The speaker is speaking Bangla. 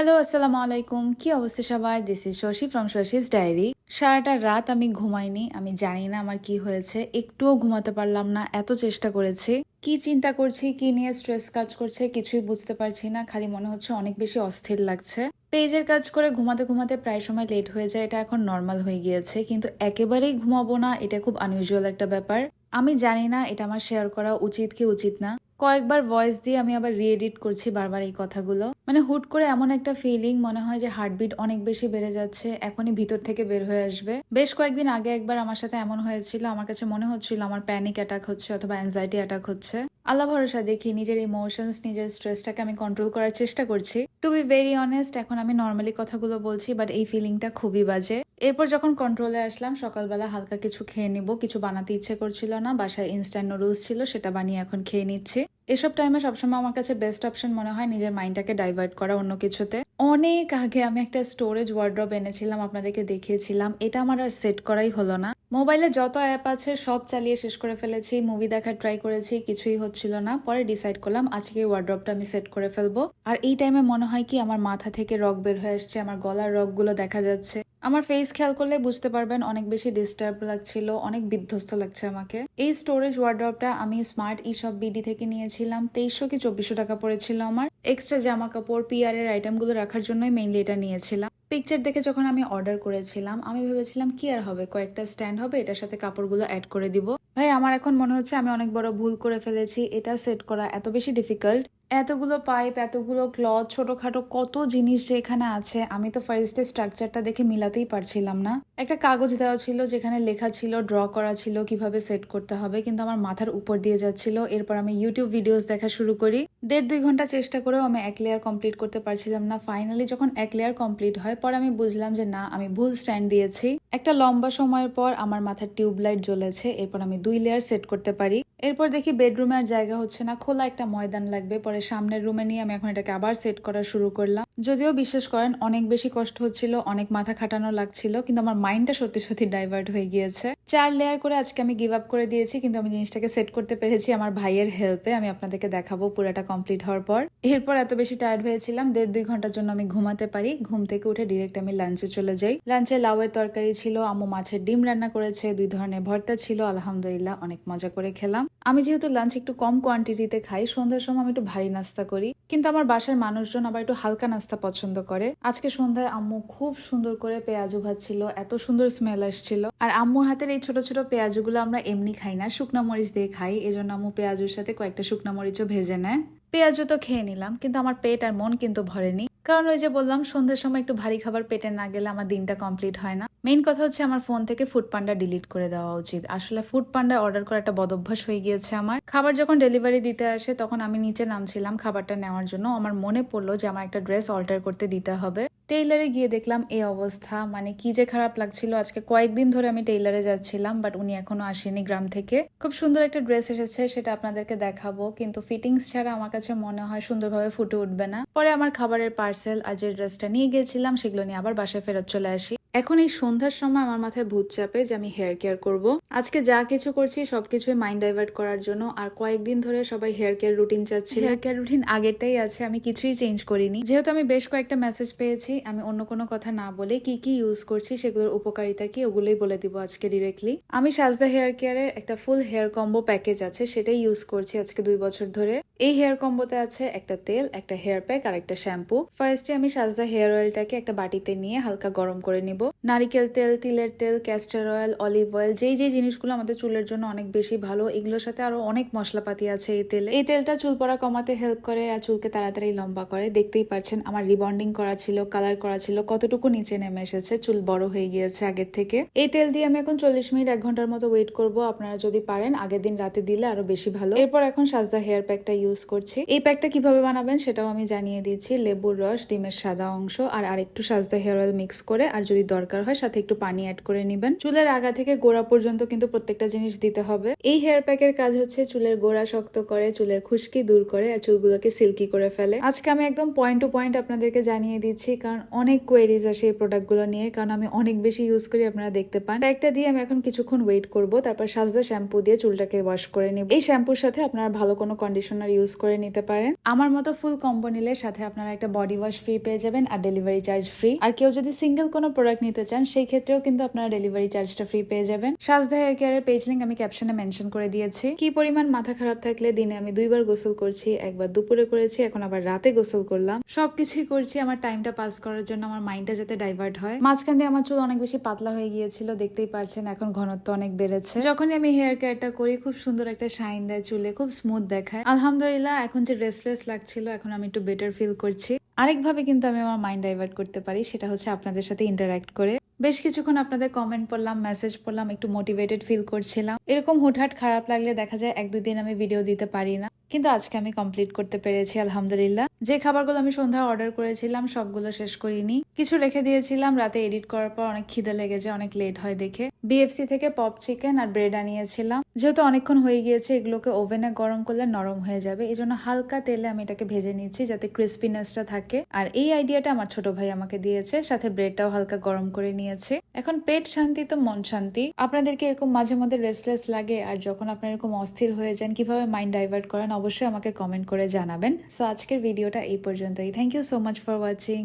হ্যালো আসসালামু আলাইকুম কি অবস্থা সবার? This is Shashi from Shashi's diary সারাটা রাত আমি ঘুমাইনি, আমি জানি না আমার কি হয়েছে, একটুও ঘুমাতে পারলাম না, এত চেষ্টা করেছি। কি চিন্তা করছি, কি নিয়ে স্ট্রেস কাজ করছে, কিছুই বুঝতে পারছি না, খালি মনে হচ্ছে অনেক বেশি অস্থির লাগছে। পেজের কাজ করে ঘুমাতে ঘুমাতে প্রায় সময় লেট হয়ে যায়, এটা এখন নর্মাল হয়ে গিয়েছে, কিন্তু একেবারেই ঘুমাবো না, এটা খুব আনইউজুয়াল একটা ব্যাপার। আমি জানি না, এটা আমার শেয়ার করা উচিত কি উচিত না। কয়েকবার ভয়েস দিয়ে আমি আবার রিএডিট করছি বারবার এই কথাগুলো। মানে হুট করে এমন একটা ফিলিং মনে হয় যে হার্টবিট অনেক বেশি বেড়ে যাচ্ছে, এখনই ভিতর থেকে বের হয়ে আসবে। বেশ কয়েকদিন আগে একবার আমার সাথে এমন হয়েছিল, আমার কাছে মনে হচ্ছিল আমার প্যানিক অ্যাটাক হচ্ছে অথবা অ্যাংজাইটি অ্যাটাক হচ্ছে। আল্লাহ ভরসা দেখি নিজের ইমোশনস নিজের স্ট্রেসটাকে আমি কন্ট্রোল করার চেষ্টা করছি। টু বি ভেরি অনেস্ট এখন আমি নর্মালি কথাগুলো বলছি বাট এই ফিলিংটা খুবই বাজে। এরপর যখন কন্ট্রোলে আসলাম, সকালবেলা হালকা কিছু খেয়ে নিব। কিছু বানাতে ইচ্ছে করছিল না, বাসায় ইনস্ট্যান্ট নুডলস ছিল, সেটা বানিয়ে এখন খেয়ে নিচ্ছি। এসব টাইমে সবসময় আমার কাছে বেস্ট অপশন মনে হয় নিজের মাইন্ডটাকে ডাইভার্ট করা অন্য কিছুতে। অনেক আগে আমি একটা স্টোরেজ ওয়ার্ড্রপ এনেছিলাম, আপনাদেরকে দেখিয়েছিলাম। এটা আমার আর সেট করাই হলো না। মোবাইলে যত অ্যাপ আছে, সব চালিয়ে শেষ করে ফেলেছি মুভি দেখার ট্রাই করেছি, কিছুই হচ্ছিল না। পরে ডিসাইড করলাম, আজকে ওয়ার্ড্রপটা আমি সেট করে ফেলব। আর এই টাইমে মনে হয় কি, আমার মাথা থেকে রক বের হয়ে আসছে, আমার গলার রকগুলো দেখা যাচ্ছে। আমার ফেস খেয়াল করলে বুঝতে পারবেন অনেক বেশি ডিস্টার্ব লাগছিল, অনেক বিধ্বস্ত লাগছে আমাকে। এই স্টোরেজ ওয়ার্ড্রপটা আমি স্মার্ট ই সব বিডি থেকে নিয়েছিলাম, তেইশশো কি চব্বিশশো টাকা পড়েছিল আমার। এক্সট্রা জামা কাপড় পিআর এর আইটেমগুলো রাখার জন্যই মেইনলি এটা নিয়েছিলাম। পিকচার দেখে যখন আমি অর্ডার করেছিলাম, আমি ভেবেছিলাম কি আর হবে, কয়েকটা স্ট্যান্ড হবে, এটার সাথে কাপড়গুলো অ্যাড করে দিব। ভাই, আমার এখন মনে হচ্ছে আমি অনেক বড় ভুল করে ফেলেছি, এটা সেট করা এত বেশি ডিফিকাল্ট এতগুলো পাইপ এতগুলো ক্লথ ছোটখাটো কত জিনিস যে এখানে আছে, আমি তো ফার্স্টে স্ট্রাকচারটা দেখে মিলাতেই পারছিলাম না। একটা কাগজ দেওয়া ছিল যেখানে লেখা ছিল ড্র করা ছিল কীভাবে সেট করতে হবে, কিন্তু আমার মাথার উপর দিয়ে যাচ্ছিল। এরপর আমি ইউটিউব ভিডিওস দেখা শুরু করি। দেড় দুই ঘণ্টা চেষ্টা করেও আমি এক লেয়ার কমপ্লিট করতে পারছিলাম না। ফাইনালি যখন এক লেয়ার কমপ্লিট হয়, পরে আমি বুঝলাম যে না, আমি ভুল স্ট্যান্ড দিয়েছি। একটা লম্বা সময়ের পর আমার মাথার টিউবলাইট জ্বলেছে, এরপর আমি দুই লেয়ার সেট করতে পারি। এরপর দেখি বেডরুমে আর জায়গা হচ্ছে না, খোলা একটা ময়দান লাগবে। পরে সামনের রুমে নিয়ে আমি এখন এটাকে আবার সেট করা শুরু করলাম। যদিও বিশ্বাস করেন, অনেক বেশি কষ্ট হচ্ছিল, অনেক মাথা খাটানো লাগছিল, কিন্তু আমার মাইন্ডটা সত্যি সত্যি ডাইভার্ট হয়ে গিয়েছে। চার লেয়ার করে আজকে আমি গিভ আপ করে দিয়েছি, কিন্তু আমি জিনিসটাকে সেট করতে পেরেছি আমার ভাইয়ের হেল্পে আমি আপনাদেরকে দেখাবো পুরাটা কমপ্লিট হওয়ার পর। এরপর এত বেশি টায়ার্ড হয়েছিলাম, দেড় দুই ঘণ্টার জন্য আমি ঘুমাতে পারি। ঘুম থেকে উঠে ডিরেক্ট আমি লাঞ্চে চলে যাই। লাঞ্চে লাউয়ের তরকারি ছিল, আম্মু মাছের ডিম রান্না করেছে, দুই ধরনের ভর্তা ছিল, আলহামদুলিল্লাহ অনেক মজা করে খেলাম। আমি যেহেতু লাঞ্চ একটু কম কোয়ান্টিটিতে খাই, সন্ধ্যার সময় আমি একটু ভারী নাস্তা করি। কিন্তু আমার বাসার মানুষজন আবার একটু হালকা নাস্তা পছন্দ করে। আজকে সন্ধ্যায় আম্মু খুব সুন্দর করে পেঁয়াজু ভাজছিল, এত সুন্দর স্মেল আসছিল। আর আম্মুর হাতের এই ছোট ছোট পেঁয়াজুগুলো আমরা এমনি খাই না, শুকনা মরিচ দিয়ে খাই, এজন্য আম্মু পেঁয়াজুর সাথে কয়েকটা শুকনা মরিচও ভেজে নেয়। পেঁয়াজও তো খেয়ে নিলাম, কিন্তু আমার পেট আর মন কিন্তু ভরেনি। কারণ ওই যে বললাম, সন্ধ্যার সময় একটু ভারী খাবার পেটে না গেলে আমার দিনটা কমপ্লিট হয় না। মেইন কথা হচ্ছে আমার ফোন থেকে ফুড পান্ডা ডিলিট করে দেওয়া উচিত। আসলে ফুড পান্ডা অর্ডার করা একটা বদভ্যাস হয়ে গিয়েছে আমার। খাবার যখন ডেলিভারি দিতে আসে, তখন আমি নিচে নামছিলাম খাবারটা নেওয়ার জন্য। আমার মনে পড়ল যে আমার একটা ড্রেস অল্টার করতে দিতে হবে। টেইলারে গিয়ে দেখলাম এই অবস্থা। মানে কি যে খারাপ লাগছিল। আজকে কয়েকদিন ধরে আমি টেইলারে যাচ্ছিলাম বাট উনি এখনও আসেনি গ্রাম থেকে। খুব সুন্দর একটা ড্রেস এসেছে, সেটা আপনাদেরকে দেখাবো। কিন্তু ফিটিংস ছাড়া আমার কাছে মনে হয় সুন্দরভাবে ফুটে উঠবে না। পরে আমার খাবারের পার্সেল আর যে ড্রেসটা নিয়ে গিয়েছিলাম, সেগুলো নিয়ে আবার বাসায় ফেরত চলে আসি। এখন এই সন্ধ্যার সময় আমার মাথায় ভূত চাপে যে আমি হেয়ার কেয়ার করব। আজকে যা কিছু করছি সবকিছুই মাইন্ড ডাইভার্ট করার জন্য। আর কয়েকদিন ধরে সবাই হেয়ার কেয়ার রুটিন চাচ্ছে। হেয়ার কেয়ার রুটিন আগেরটাই আছে আমি কিছুই চেঞ্জ করিনি। যেহেতু আমি বেশ কয়েকটা মেসেজ পেয়েছি আমি অন্য কোনো কথা না বলে কি কি ইউজ করছি সেগুলোর উপকারিতা কি ওগুলোই বলে দিব আজকে ডিরেক্টলি আমি সাজদা হেয়ার কেয়ারের একটা ফুল হেয়ার কম্বো প্যাকেজ আছে সেটাই ইউজ করছি আজকে দুই বছর ধরে। এই হেয়ার কম্বোতে আছে একটা তেল, একটা হেয়ার প্যাক আর একটা শ্যাম্পু। ফার্স্টে আমি সাজদা হেয়ার অয়েলটাকে একটা বাটিতে নিয়ে হালকা গরম করে নিব। নারিকেল তেল, তিলের তেল ক্যাস্টার অয়েল অলিভ অয়েল যেই যেই জিনিসগুলো আমাদের চুলের জন্য অনেক বেশি ভালো, এগুলোর সাথে আরও অনেক মশলাপাতি আছে এই তেলে। এই তেলটা চুল পড়া কমাতে হেল্প করে আর চুলকে তাড়াতাড়ি লম্বা করে। দেখতেই পাচ্ছেন আমার রিবন্ডিং করা ছিল কালার করা ছিল, কতটুকু নিচে নেমে এসেছে, চুল বড় হয়ে গিয়েছে আগের থেকে। এই তেল দিয়ে আমি এখন চল্লিশ মিনিট, এক ঘণ্টার মতো ওয়েট করব, আপনারা যদি পারেন, আগের দিন রাতে দিলে আরও বেশি ভালো। এরপর এখন সাজদা হেয়ার প্যাকটা ইউজ করছি। এই প্যাকটা কীভাবে বানাবেন সেটাও আমি জানিয়ে দিচ্ছি লেবুর রস, ডিমের সাদা অংশ আর আরেকটু সাজদা হেয়ার অয়েল মিক্স করে আর যদি দরকার হয় সাথে একটু পানি অ্যাড করে নেবেন। চুলের আগা থেকে গোড়া পর্যন্ত কিন্তু প্রত্যেকটা জিনিস দিতে হবে। এই হেয়ার প্যাকের কাজ হচ্ছে চুলের গোড়া শক্ত করে, চুলের খুশকি দূর করে আর চুলগুলোকে সিল্কি করে ফেলে। আজকে আমি একদম পয়েন্ট টু পয়েন্ট আপনাদেরকে জানিয়ে দিচ্ছি কারণ অনেক কোয়েরিজ আসে এই প্রোডাক্টগুলো নিয়ে। কারণ আমি অনেক বেশি ইউজ করি, আপনারা দেখতে পান। একটা দিয়ে আমি এখন কিছুক্ষণ ওয়েট করব। তারপর সাজদা শ্যাম্পু দিয়ে চুলটাকে ওয়াশ করে নিব। এই শ্যাম্পুর সাথে আপনারা ভালো কোনো কন্ডিশনার ইউজ করে নিতে পারেন। আমার মতো ফুল কম্বো নিলে সাথে আপনারা একটা বডি ওয়াশ ফ্রি পেয়ে যাবেন আর ডেলিভারি চার্জ ফ্রি আর কেউ যদি সিঙ্গেল কোনো প্রোডাক্ট নিতে চান, সেই ক্ষেত্রেও কিন্তু আপনারা ডেলিভারি চার্জটা ফ্রি পেয়ে যাবেন। সাজদা হেয়ার কেয়ারের পেজ লিঙ্ক আমি ক্যাপশনে মেনশন করে দিয়েছি। কি পরিমাণ মাথা খারাপ থাকলে দিনে আমি দুইবার গোসল করছি, একবার দুপুরে করেছি, এখন আবার রাতে গোসল করলাম। সবকিছুই করছি, আমার টাইমটা পাস করার জন্য আমার মাইন্ডটা যাতে ডাইভার্ট হয়। মাঝখান দিয়ে আমার চুল অনেক বেশি পাতলা হয়ে গিয়েছিল, দেখতেই পারছেন এখন ঘনত্ব অনেক বেড়েছে। যখনই আমি হেয়ার কেয়ারটা করি, খুব সুন্দর একটা শাইন দেয় চুলে, খুব স্মুথ দেখায়। আলহামদুলিল্লাহ এখন যে রেস্টলেস লাগছিল, এখন আমি একটু বেটার ফিল করছি। আরেকভাবে কিন্তু আমি আমার মাইন্ড ডাইভার্ট করতে পারি, সেটা হচ্ছে আপনাদের সাথে ইন্টারাক্ট করে। বেশ কিছুক্ষণ আপনাদের কমেন্ট পড়লাম মেসেজ পড়লাম, একটু মোটিভেটেড ফিল করছিলাম। এরকম হুটহাট খারাপ লাগলে দেখা যায় এক দুদিন আমি ভিডিও দিতে পারি না। কিন্তু আজকে আমি কমপ্লিট করতে পেরেছি, আলহামদুলিল্লাহ। যে খাবারগুলো আমি সন্ধ্যা অর্ডার করেছিলাম, সবগুলো শেষ করিনি। কিছু রেখে দিয়েছিলাম, রাতে এডিট করার পর অনেক খিদে লেগে যায়, অনেক লেট হয় দেখে। বিএফসি থেকে পপ চিকেন আর ব্রেড আনিয়েছিলাম। যেহেতু অনেকক্ষণ হয়ে গিয়েছে, এগুলোকে ওভেনে গরম করলে নরম হয়ে যাবে। এই জন্য হালকা তেলে আমি এটাকে ভেজে নিচ্ছি যাতে ক্রিস্পিনেসটা থাকে। আর এই আইডিয়াটা আমার ছোট ভাই আমাকে দিয়েছে, সাথে ব্রেডটাও হালকা গরম করে নিয়েছে। এখন পেট শান্তি তো মন শান্তি। আপনাদেরকে এরকম মাঝে মধ্যে রেস্টলেস লাগে, আর যখন আপনার এরকম অস্থির হয়ে যান, কীভাবে মাইন্ড ডাইভার্ট করেন? অবশ্যই আমাকে কমেন্ট করে জানাবেন। সো আজকের ভিডিওটা এই পর্যন্তই। Thank you so much for watching